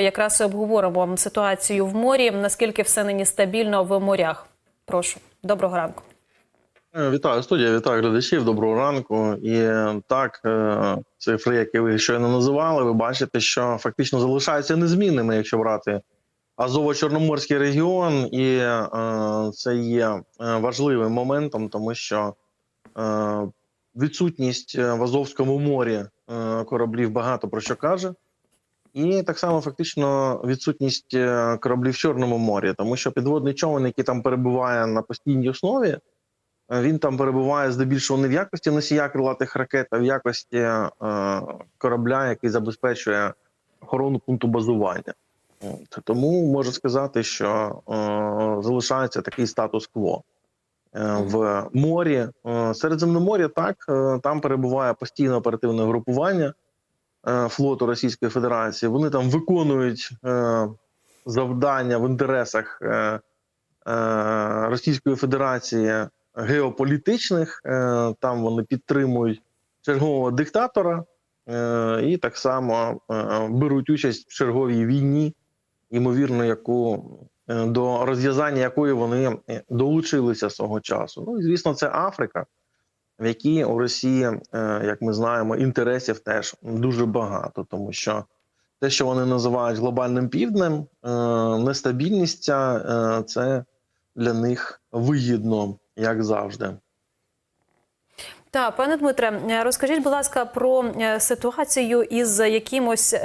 Якраз і обговоримо ситуацію в морі. Наскільки все нині стабільно в морях? Прошу, доброго ранку. Е, Вітаю студія, вітаю глядачів. Доброго ранку. І е, так, е, цифри, які ви щойно називали, ви бачите, що фактично залишаються незмінними, якщо брати Азово-Чорноморський регіон, і це є важливим моментом, тому що відсутність в Азовському морі кораблів багато про що каже. І так само фактично відсутність е, кораблів в Чорному морі, тому що підводний човен, який там перебуває на постійній основі, Е, Він там перебуває здебільшого не в якості носія крилатих ракет, а в якості е, корабля, який забезпечує охорону пункту базування. От. Тому можу сказати, що е, залишається такий статус-кво. Е, в морі Середземномор'я так там перебуває постійне оперативне групування флоту Російської Федерації. Вони там виконують е, завдання в інтересах е, е, Російської Федерації геополітичних. Е, Там вони підтримують чергового диктатора е, і так само е, беруть участь в черговій війні, ймовірно, яку е, до розв'язання якої вони е, долучилися свого часу. Ну і звісно, це Африка, в якій у Росії, е, як ми знаємо, інтересів теж дуже багато, тому що. Те, що вони називають глобальним півднем, е, нестабільність е, це для них вигідно, як завжди. Так, пане Дмитре, розкажіть, будь ласка, про ситуацію із якимось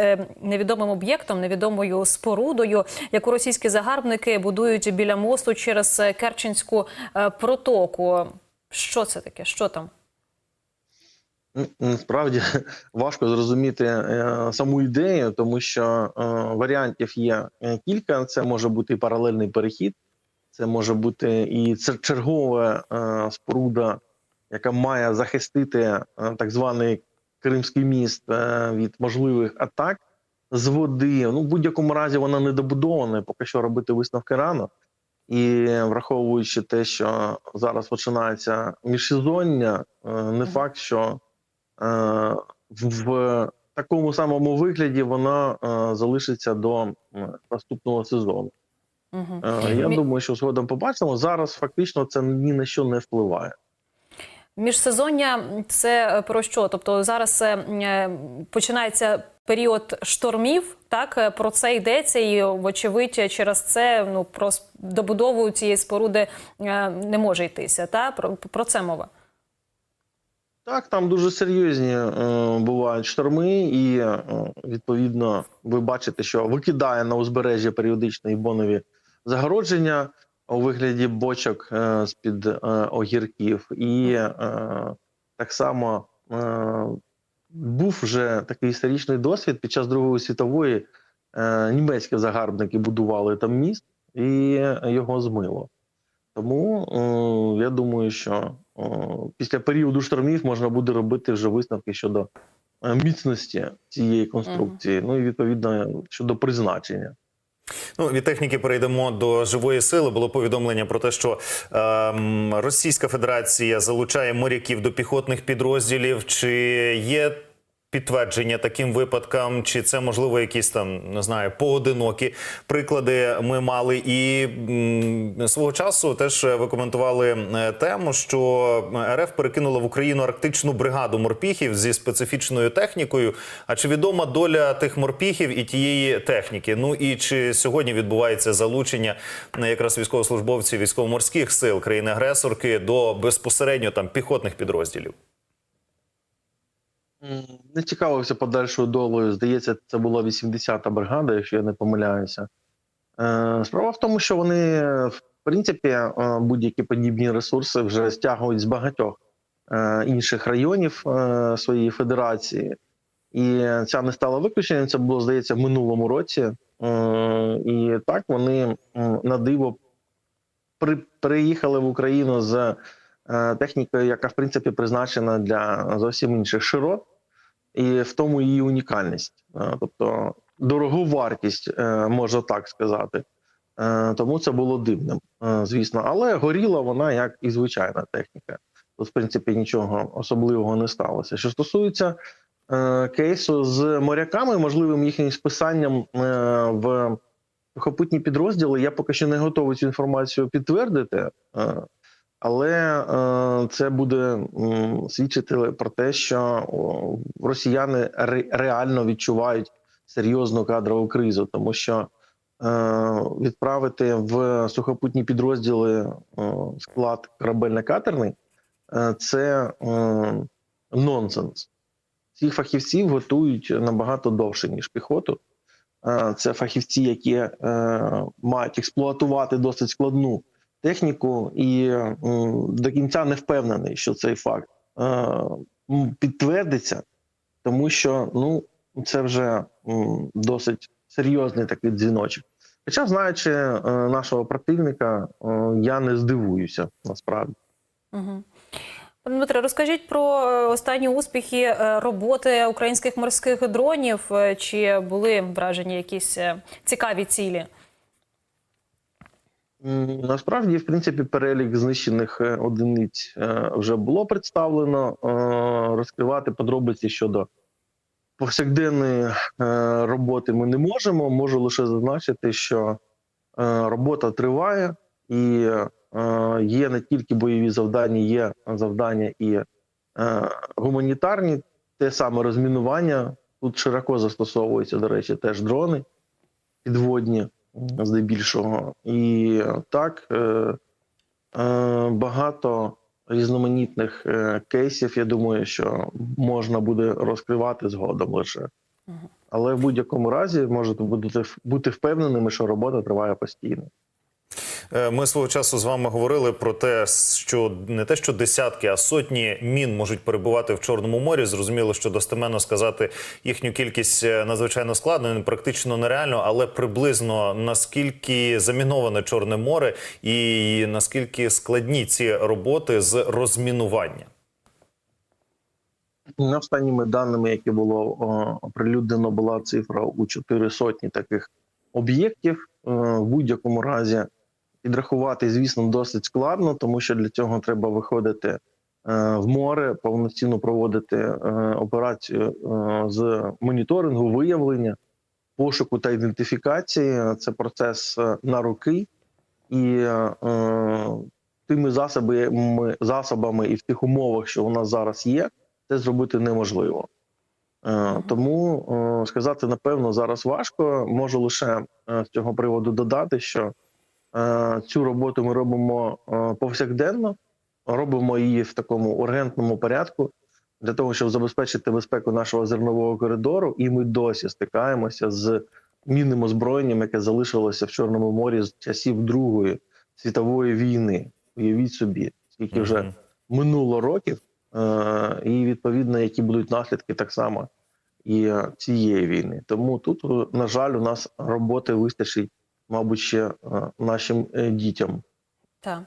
невідомим об'єктом, невідомою спорудою, яку російські загарбники будують біля мосту через Керченську протоку. Що це таке? Що там? Насправді важко зрозуміти е, саму ідею, тому що е, варіантів є е, кілька. Це може бути і паралельний перехід, це може бути і чергова споруда, яка має захистити так званий Кримський міст від можливих атак з води. Ну, в будь-якому разі вона не добудована, поки що робити висновки рано. І враховуючи те, що зараз починається міжсезоння, е, не факт, що е, в такому самому вигляді вона е, залишиться до наступного сезону. Угу. Я думаю, що згодом побачимо. Зараз фактично це ні на що не впливає. Міжсезоння це е, про що? Тобто зараз е, е, починається період штормів. Так про це йдеться, і вочевидь, через це ну про добудову цієї споруди не може йтися. Та про, про це мова. Так, там дуже серйозні е, бувають шторми, і е, відповідно ви бачите, що викидає на узбережжя періодично і бонові загородження у вигляді бочок е, з під е, огірків, і е, так само е, був вже такий історичний досвід під час Другої світової. Е, німецькі загарбники будували там міст, і його змило. Тому е, я думаю, що е, після періоду штормів можна буде робити вже висновки щодо міцності цієї конструкції, ну і відповідно щодо призначення. Ну, від техніки перейдемо до живої сили. Було повідомлення про те, що ем, Російська Федерація залучає моряків до піхотних підрозділів. Чи є підтвердження таким випадкам, чи це можливо якісь там не знаю поодинокі приклади ми мали? І м, свого часу теж ви коментували е, тему, що РФ перекинула в Україну арктичну бригаду морпіхів зі специфічною технікою. А чи відома доля тих морпіхів і тієї техніки? Ну і чи сьогодні відбувається залучення е, якраз військовослужбовців військово-морських сил країни-агресорки до безпосередньо там піхотних підрозділів? Не цікавився подальшою долею. Здається, це була 80-та бригада, якщо я не помиляюся. Е, Справа в тому, що вони, в принципі, е, будь-які подібні ресурси вже стягують з багатьох е, інших районів своєї федерації. І ця не стала виключенням. Це було, здається, в минулому році. І так вони на диво при, приїхали в Україну з технікою, яка в принципі призначена для зовсім інших широт, і в тому її унікальність, Е, тобто дороговартість, е, можна так сказати. Е, Тому це було дивним, звісно. Але горіла вона як і звичайна техніка. Тут, в принципі, нічого особливого не сталося. Що стосується кейсу з моряками, можливим їхнім списанням в сухопутні підрозділи. Я поки що не готовий цю інформацію підтвердити, але е, це буде свідчити про те, що росіяни ре- реально відчувають серйозну кадрову кризу, тому що е, відправити в сухопутні підрозділи е, склад корабельно-катерний це нонсенс. Цих фахівців готують набагато довше, ніж піхоту. Це фахівці, які мають експлуатувати досить складну техніку, і до кінця не впевнений, що цей факт е, підтвердиться, тому що ну, це вже досить серйозний такий дзвіночок. Хоча, знаючи е, нашого противника, е, я не здивуюся насправді. Угу. Пане Дмитре, розкажіть про е, останні успіхи е, роботи українських морських дронів. Е, Чи були вражені якісь е, цікаві цілі? Насправді, в принципі, перелік знищених е, одиниць е, вже було представлено. Е, Розкривати подробиці щодо повсякденної роботи ми не можемо. Можу лише зазначити, що робота триває і є не тільки бойові завдання, є завдання і гуманітарні, те саме розмінування. Тут широко застосовуються, до речі, теж дрони підводні здебільшого. І так е, е, багато різноманітних е, кейсів. Я думаю, що можна буде розкривати згодом лише. Але в будь-якому разі можете бути, бути впевненими, що робота триває постійно. Е, Ми свого часу з вами говорили про те, що не те, що десятки, а сотні мін можуть перебувати в Чорному морі. Зрозуміло, що достеменно сказати їхню кількість е, надзвичайно складно, практично нереально, але приблизно наскільки заміноване Чорне море і наскільки складні ці роботи з розмінування. Ну, Останніми даними, які було оприлюднено, була цифра у 4 сотні таких об'єктів. Е, В будь-якому разі підрахувати, звісно, досить складно, тому що для цього треба виходити е, в море, повноцінно проводити е, операцію е, з моніторингу, виявлення, пошуку та ідентифікації. Це процес на руки, і е, тими засобами, засобами і в тих умовах, що у нас зараз є це зробити неможливо. Е, Тому е, сказати напевно зараз важко. Можу лише з цього приводу додати, що цю роботу ми робимо е, повсякденно, робимо її в такому ургентному порядку для того, щоб забезпечити безпеку нашого зернового коридору, і ми досі стикаємося з мінним озброєнням, яке залишилося в Чорному морі з часів Другої світової війни. Уявіть собі, скільки вже минуло років, е, і відповідно, які будуть наслідки так само і е, цієї війни. Тому тут, е, на жаль, у нас роботи вистачить, мабуть, ще е, нашим е, дітям. Так.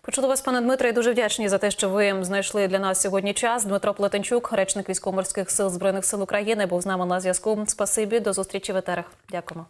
Почули вас, пане Дмитре, і дуже вдячні за те, що ви знайшли для нас сьогодні час. Дмитро Плетенчук, речник військово-морських сил Збройних сил України, був з нами на зв'язку. Спасибі, до зустрічі в етерах. Дякуємо.